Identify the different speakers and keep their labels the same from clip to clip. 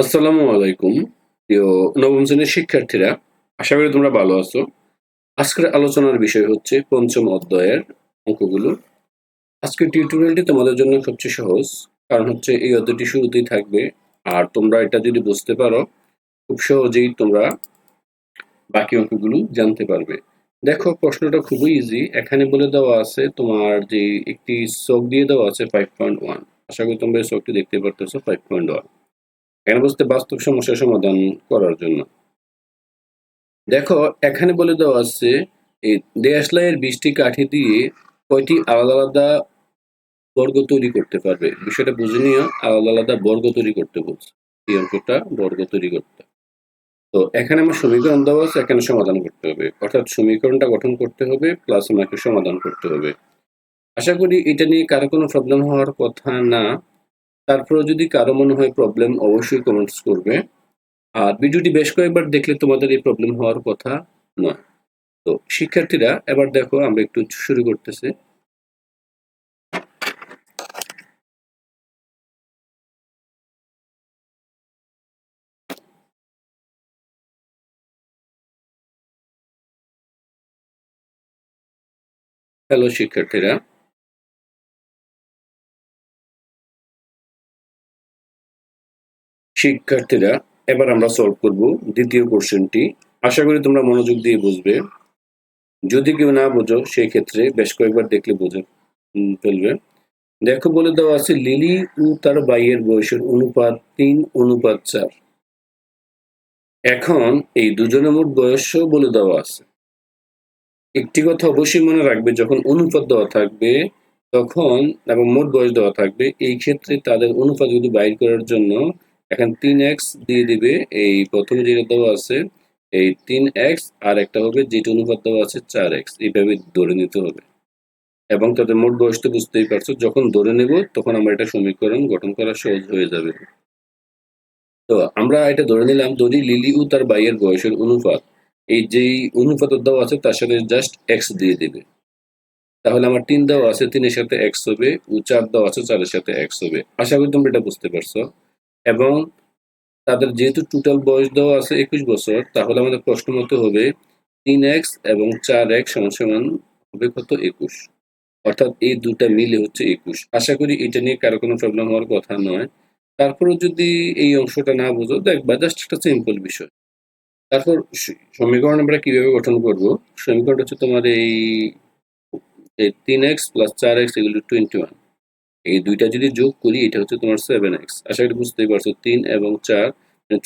Speaker 1: আসসালামু আলাইকুম, প্রিয় নবম শ্রেণির শিক্ষার্থীরা, আশা করি তোমরা ভালো আছো। আজকের আলোচনার বিষয় হচ্ছে পঞ্চম অধ্যায়ের অঙ্কগুলো। আজকের টিউটোরিয়ালটি তোমাদের জন্য সবচেয়ে সহজ, কারণ হচ্ছে এই অধ্যায়টি শুরুতেই থাকবে, আর তোমরা এটা যদি বুঝতে পারো, খুব সহজেই তোমরা বাকি অঙ্কগুলো জানতে পারবে। দেখো, প্রশ্নটা খুবই ইজি এখানে বলে দেওয়া আছে, তোমার যে একটি চোখ দিয়ে দেওয়া আছে ফাইভ পয়েন্ট ওয়ান আশা করি তোমরা এই চোখটি দেখতে পারতেছো ফাইভ পয়েন্ট ওয়ান এখানে বলতে বাস্তব সমস্যার সমাধান করার জন্য? দেখো, এখানে বলে দেওয়া আছে, এই দেশলাইয়ের বৃষ্টি কাঠি দিয়ে কয়টি আলাদা আলাদা বর্গ তৈরি করতে পারবে? বিষয়টা বুঝে নিয়ে আলাদা আলাদা বর্গ তৈরি করতে বলছে। এই অঙ্কটা বর্গ তৈরি করতে। তো এখানে আমার সমীকরণ দেওয়া আছে, এখানে সমাধান করতে হবে। অর্থাৎ সমীকরণটা গঠন করতে হবে প্লাস আমাকে সমাধান করতে হবে। আশা করি এটা নিয়ে কারও কোনো প্রবলেম হওয়ার কথা না। তারপরে যদি কারও মনে হয় প্রবলেম অবশ্যই কমেন্টস করবে। আর ভিডিওটি বেশ কয়েকবার দেখলে তোমাদের এই প্রবলেম হওয়ার কথা নয়। তো শিক্ষার্থীরা, এবার দেখো আমরা একটু শুরু করতেছি। হ্যালো শিক্ষার্থীরা। শিক্ষার্থীরা, এবার আমরা সলভ করব দ্বিতীয় কোশ্চেনটি আশা করি তোমরা মনোযোগ দিয়ে বুঝবে। যদি কেউ না বোঝো সেই ক্ষেত্রে বেশ কয়েকবার দেখলে বুঝে ফেলবে। দেখো, বলে দেওয়া আছে, লিলি ও তার বাইয়ের বয়সের অনুপাত তিন, অনুপাত চার। এখন এই দুজনের মোট বয়সও বলে দেওয়া আছে। একটি কথা অবশ্যই মনে রাখবে, যখন অনুপাত দেওয়া থাকবে, তখন এবং মোট বয়স দেওয়া থাকবে, এই ক্ষেত্রে তাদের অনুপাত যদি বাইর করার জন্য এখন তিন এক্স দিয়ে দিবে, এই প্রথমে যেটা দেওয়া আছে, এই তিন এক্স আর একটা হবে যেটা অনুপাত দেওয়া আছে চার এক্স এইভাবে ধরে নিতে হবে। এবং তাদের মোট বয়স তো বুঝতেই পারছ, যখন ধরে নেব, তখন আমরা এটা সমীকরণ গঠন করা সহজ হয়ে যাবে। তো আমরা এটা ধরে নিলাম, ধরি লিলি ও তার বাইয়ের বয়সের অনুপাত। এই যেই অনুপাত দেওয়া আছে, তার সাথে জাস্ট এক্স দিয়ে দেবে। তাহলে আমার তিন দেওয়া আছে, তিনের সাথে এক্স হবে, ও চার দেওয়া আছে, চারের সাথে এক্স হবে। আশা করি তোমরা এটা বুঝতে পারছ। এবং তাদের যেহেতু টোটাল বয়স দেওয়া আছে একুশ বছর, তাহলে আমাদের প্রশ্ন মতো হবে তিন এক্স এবং চার এক্স সমান হবে কত একুশ? অর্থাৎ এই দুটা মিলে হচ্ছে একুশ। আশা করি এটা নিয়ে কারও কোনো প্রবলেম হওয়ার কথা নয়। তারপরে যদি এই অংশটা না বুঝো, দেখবা জাস্ট একটা সিম্পল বিষয়। তারপর সমীকরণ আমরা কীভাবে গঠন করব? সমীকরণ হচ্ছে তোমার এই তিন এক্স প্লাস চার এক্স এগুলো টোয়েন্টি ওয়ান এই দুইটা যদি যোগ করি, এটা হচ্ছে তোমার সেভেন এক্স আশা করি বুঝতেই পারছ, তিন এবং চার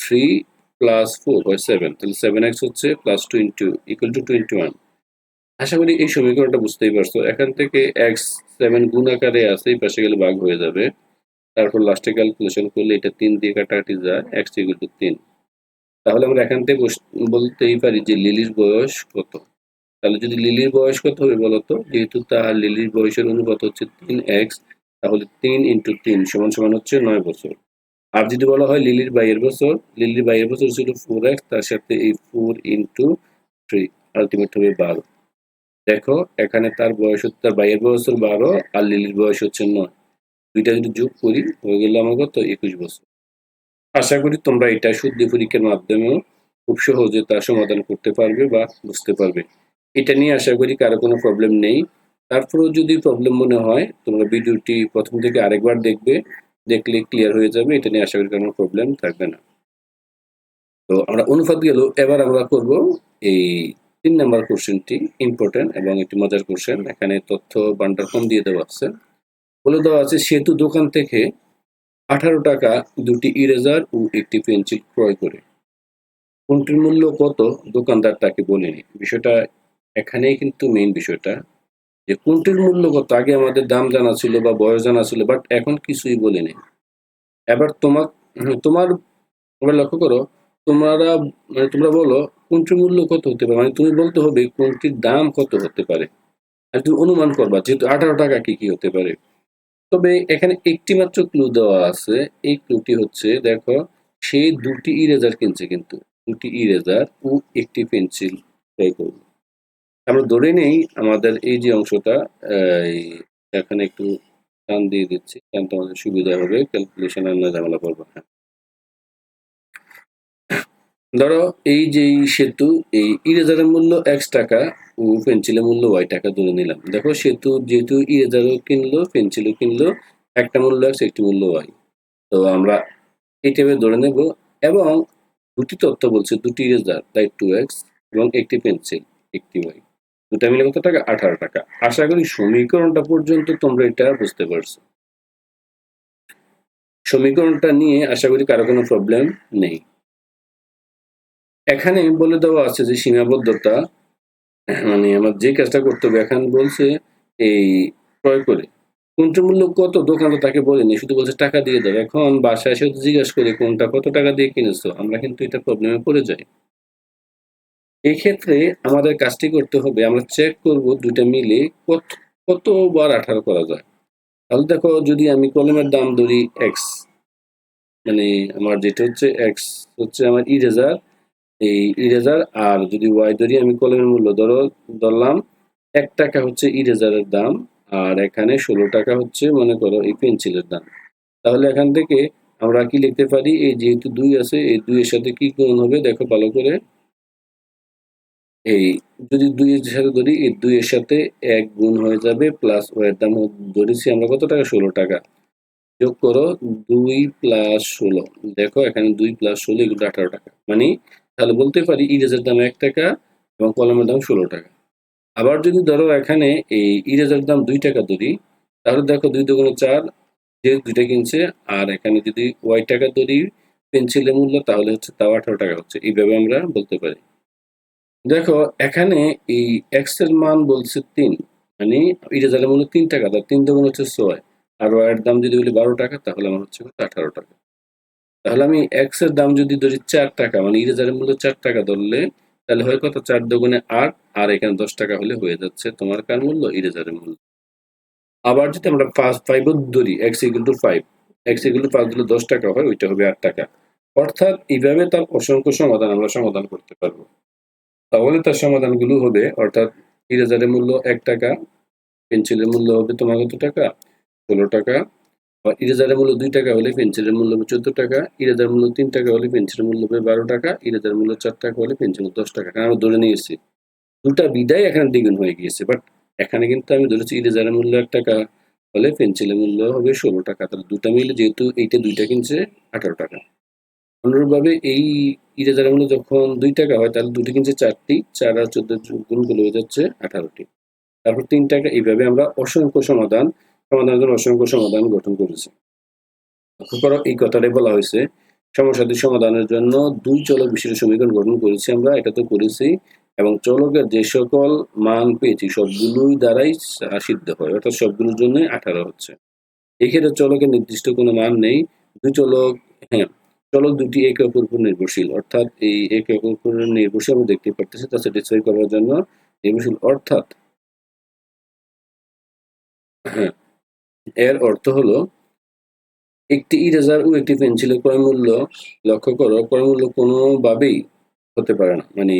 Speaker 1: থ্রি প্লাস ফোর হয় সেভেন তাহলে সেভেন এক্স হচ্ছে plus twenty equal to twenty one আশা করি এই সমীকরণটা বুঝতেই পারছ। এখান থেকে এক্স সেভেন গুণ আকারে আছে, এই পাশে গেলে ভাগ হয়ে যাবে। তারপর লাস্টে ক্যালকুলেশন করলে এটা তিন দিয়ে কাটাকাটি যায় এক্স ইকুয়াল টু তিন। তাহলে আমরা এখান থেকে বলতেই পারি যে লিলির বয়স কত। তাহলে যদি লিলির বয়স কত হবে বলতো? যেহেতু তার লিলির বয়সের অনুপাত হচ্ছে তিন এক্স তাহলে তিন ইন্টু তিন সমান সমান হচ্ছে নয় বছর। আর যদি বলা হয় লিলির বাইয়ের বছর, লিলির বাইয়ের বছর ছিল ফোর এক্স তার সাথে এই ফোর ইন্টু থ্রি আলটিমেট হবে বারো। দেখো, এখানে তার বয়স তার বাইয়ের হচ্ছে বারো আর লিলির বয়স হচ্ছে নয়। দুইটা যদি যোগ করি, হয়ে গেল আমার কত? একুশ বছর। আশা করি তোমরা এটা শুদ্ধ পরীক্ষার মাধ্যমেও খুব সহজে তার সমাধান করতে পারবে বা বুঝতে পারবে। এটা নিয়ে আশা করি কারও কোনো প্রবলেম নেই। তারপরেও যদি প্রবলেম মনে হয়, তোমরা ভিডিওটি প্রথম থেকে আরেকবার দেখবে, দেখলে ক্লিয়ার হয়ে যাবে, এটা নিয়ে আশা করি কোনো প্রবলেম থাকবে না। তো আমরা অনুপাত গেল, এবার আমরা করব এই তিন নাম্বার কোশ্চেনটি ইম্পর্টেন্ট এবং একটি মজার কোশ্চেন এখানে তথ্য বান্ডার কম দিয়ে দেওয়া আছে। বলে দেওয়া আছে, সেতু দোকান থেকে আঠারো টাকা দুটি ইরেজার ও একটি পেন্সিল ক্রয় করে। কোনটির মূল্য কত? দোকানদার তাকে বলেনি। বিষয়টা এখানেই কিন্তু মেইন বিষয়টা। যে কোনটির মূল্য কত? আগে আমাদের দাম জানা ছিল বা বয়স জানা ছিল বাট এখন কিছুই বলেনি। এবার তোমার তোমার তোমরা লক্ষ্য করো, তোমরা মানে তোমরা বলো কোনটির মূল্য কত হতে পারে? মানে তুমি বলতে হবে কোনটির দাম কত হতে পারে? আর তুমি অনুমান করবা, যেহেতু আঠারো টাকা কি কি হতে পারে? তবে এখানে একটি মাত্র ক্লু দেওয়া আছে। এই ক্লুটি হচ্ছে, দেখো, সে দুটি ইরেজার কিনছে কিন্তু। দুটি ইরেজার ও একটি পেন্সিল ক্রয় করবে। আমরা ধরে নেই আমাদের এই যে অংশটা এখানে একটু টান দিয়ে দিচ্ছি টান তোমাদের সুবিধা হবে ক্যালকুলেশন না ঝামেলা করব হ্যাঁ ধরো এই যে সেতু, এই ইরেজারের মূল্য এক্স টাকা ও পেন্সিলের মূল্য ওয়াই টাকা ধরে নিলাম। দেখো সেতু যেহেতু ইরেজারও কিনলো পেন্সিলও কিনলো, একটা মূল্য এক্স একটি মূল্য ওয়াই তো আমরা এই টেবিল ধরে নেব এবং দুটি তথ্য বলছে, দুটি ইরেজার, তাই টু এক্স এবং একটি পেন্সিল একটি ওয়াই দুটা মিলে কত টাকা? আঠারো টাকা। আশা করি সমীকরণটা পর্যন্ত তোমরা এটা বুঝতে পারছ। সমীকরণটা নিয়ে আশা করি কারও কোনো প্রবলেম নেই। এখানে বলে দেওয়া আছে যে সীমাবদ্ধতা মানে আমার যে কাজটা করতে হবে, এখানে বলছে এই ক্রয় করে। কোনটা মূল্য কত? দোকানদার তাকে বলেনি, শুধু বলছে টাকা দিয়ে দাও এখন বাসায় এসে জিজ্ঞাসা করে কোনটা কত টাকা দিয়ে কিনেছো? আমরা কিন্তু এটা প্রবলেমে পড়ে যাই। এই ক্ষেত্রে আমাদের কাজটি করতে হবে, আমরা চেক করব দুইটা মিলে কত, কতবার আঠারো করা যায়। তাহলে দেখো যদি আমি কলমের দাম ধরি এক্স মানে আমার যেটা হচ্ছে এক্স হচ্ছে আমার ইরেজার, এই ইরেজার আর যদি ওয়াই ধরি আমি কলমের মূল্য ধরো, ধরলাম এক টাকা হচ্ছে ইরেজারের দাম আর এখানে ষোলো টাকা হচ্ছে মনে করো এই পেন্সিলের দাম। তাহলে এখান থেকে আমরা কি লিখতে পারি, এই যেহেতু দুই আছে, এই দুইয়ের সাথে কি গুণ হবে দেখো ভালো করে। এই যদি দুইয়ের সাথে ধরি, এই দুইয়ের সাথে এক গুণ হয়ে যাবে প্লাস ওয়ের দাম ধরেছি আমরা কত টাকা? ষোলো টাকা। যোগ করো দুই প্লাস ষোলো। দেখো এখানে দুই প্লাস ষোলো এগুলো আঠারো টাকা। মানে তাহলে বলতে পারি ইরেজের দাম এক টাকা এবং কলমের দাম ষোলো টাকা। আবার যদি ধরো এখানে এই ইরেজের দাম দুই টাকা ধরি, তাহলে দেখো দুই দুগুণে চার যে দুইটা কিনছে, আর এখানে যদি ওয়াই টাকা ধরি পেন্সিলের মূল্য, তাহলে হচ্ছে তাও আঠারো টাকা হচ্ছে। এইভাবে আমরা বলতে পারি। দেখো, এখানে এই এক্সের মান বলছে তিন। মানে এটা ইরেজারের মূল্য তিন টাকা তার তিন দুগুণ হচ্ছে ছয়। আর ওয়াইয়ের দাম যদি বলি বারো টাকা, তাহলে আমার হচ্ছে আঠারো টাকা। তাহলে আমি এক্সের দাম যদি ধরি চার টাকা মানে ইরেজারের মূল্য চার টাকা ধরলে, তাহলে হয় কত? চার দুগুণে আট। আর এখানে দশ টাকা হলে হয়ে যাচ্ছে তোমার কার মূল্য? ইরেজারের মূল্য। আবার যদি আমরা ফার্স্ট ফাইভ ধরি X equal to five X equal to পাঁচ দশ টাকা হয়, ওইটা হবে আট টাকা। অর্থাৎ এইভাবে তার অসংখ্য সমাধান আমরা সমাধান করতে পারব। তাহলে তার সমাধানগুলো হবে, অর্থাৎ ইরেজারের মূল্য এক টাকা, পেন্সিলের মূল্য হবে তোমার কত টাকা? ষোলো টাকা। বা ইরেজারের মূল্য দুই টাকা হলে পেন্সিলের মূল্য হবে চোদ্দ টাকা, ইরেজার মূল্য তিন টাকা হলে পেন্সিলের মূল্য হবে বারো টাকা, ইরেজার মূল্য চার টাকা হলে পেন্সিলের দশ টাকা। কারণ আমরা ধরে নিয়েছি, দুটা বিদায় এখানে দ্বিগুণ হয়ে গিয়েছে বাট এখানে কিন্তু আমি ধরেছি ইরেজারের মূল্য এক টাকা হলে পেন্সিলের মূল্য হবে ষোলো টাকা, তাহলে দুটা মিলে যেহেতু এইটা দুইটা কিনছে আঠারো টাকা। অনুরূপভাবে এই ইরেজারের মূল্য যখন দুই টাকা হয়, তাহলে দুটি কিনছে চারটি, চার আর চোদ্দ গুণ করে হয়ে যাচ্ছে আঠারোটি। তারপর তিন টাকা, এইভাবে আমরা অসংখ্য সমাধান, সমাধানের জন্য অসংখ্য সমাধান গঠন করেছি। লক্ষ্য করো, এই কথাটাই বলা হয়েছে সমস্যাটি সমাধানের জন্য দুই চলক বিশিষ্ট সমীকরণ গঠন করেছি আমরা, এটা তো করেছি, এবং চলকের যে সকল মান পেয়েছি, সবগুলোই দ্বারাই সিদ্ধ হয়, অর্থাৎ সবগুলোর জন্যই আঠারো হচ্ছে। এক্ষেত্রে চলকের নির্দিষ্ট কোনো মান নেই, দুই চলক হ্যাঁ চলক দুটি একে অপর উপর নির্ভরশীল। অর্থাৎ এই একে অপর উপর নির্ভরশীল আমরা দেখতে পারতেছি তা স্যাটিসফাই করার জন্য নির্ভরশীল। অর্থাৎ হ্যাঁ এর অর্থ হলো একটি ইরেজার ও একটি পেন্সিলের ক্রয় মূল্য লক্ষ্য করো ক্রয় মূল্য কোনোভাবেই হতে পারে না। মানে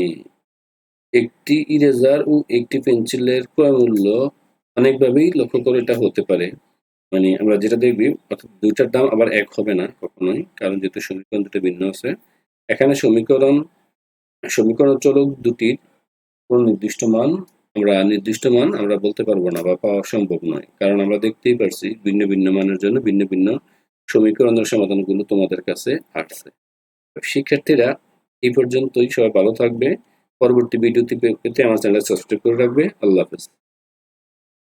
Speaker 1: একটি ইরেজার ও একটি পেন্সিলের ক্রয় মূল্য অনেকভাবেই লক্ষ্য করে এটা হতে পারে। মানে আমরা যেটা দেখবি, অর্থাৎ দুইটার দাম আবার এক হবে না কখনোই, কারণ যেহেতু সমীকরণ দুটো ভিন্ন আছে। এখানে সমীকরণ সমীকরণ চলক দুটির কোন নির্দিষ্ট মান, আমরা নির্দিষ্ট মান আমরা বলতে পারব না বা পাওয়া সম্ভব নয়। কারণ আমরা দেখতেই পারছি ভিন্ন ভিন্ন মানের জন্য ভিন্ন ভিন্ন সমীকরণের সমাধানগুলো তোমাদের কাছে আসছে। শিক্ষার্থীরা, এই পর্যন্তই সবাই ভালো থাকবে। পরবর্তী ভিডিওটি পেতে আমার চ্যানেল সাবস্ক্রাইব করে রাখবে। আল্লাহ হাফেজ।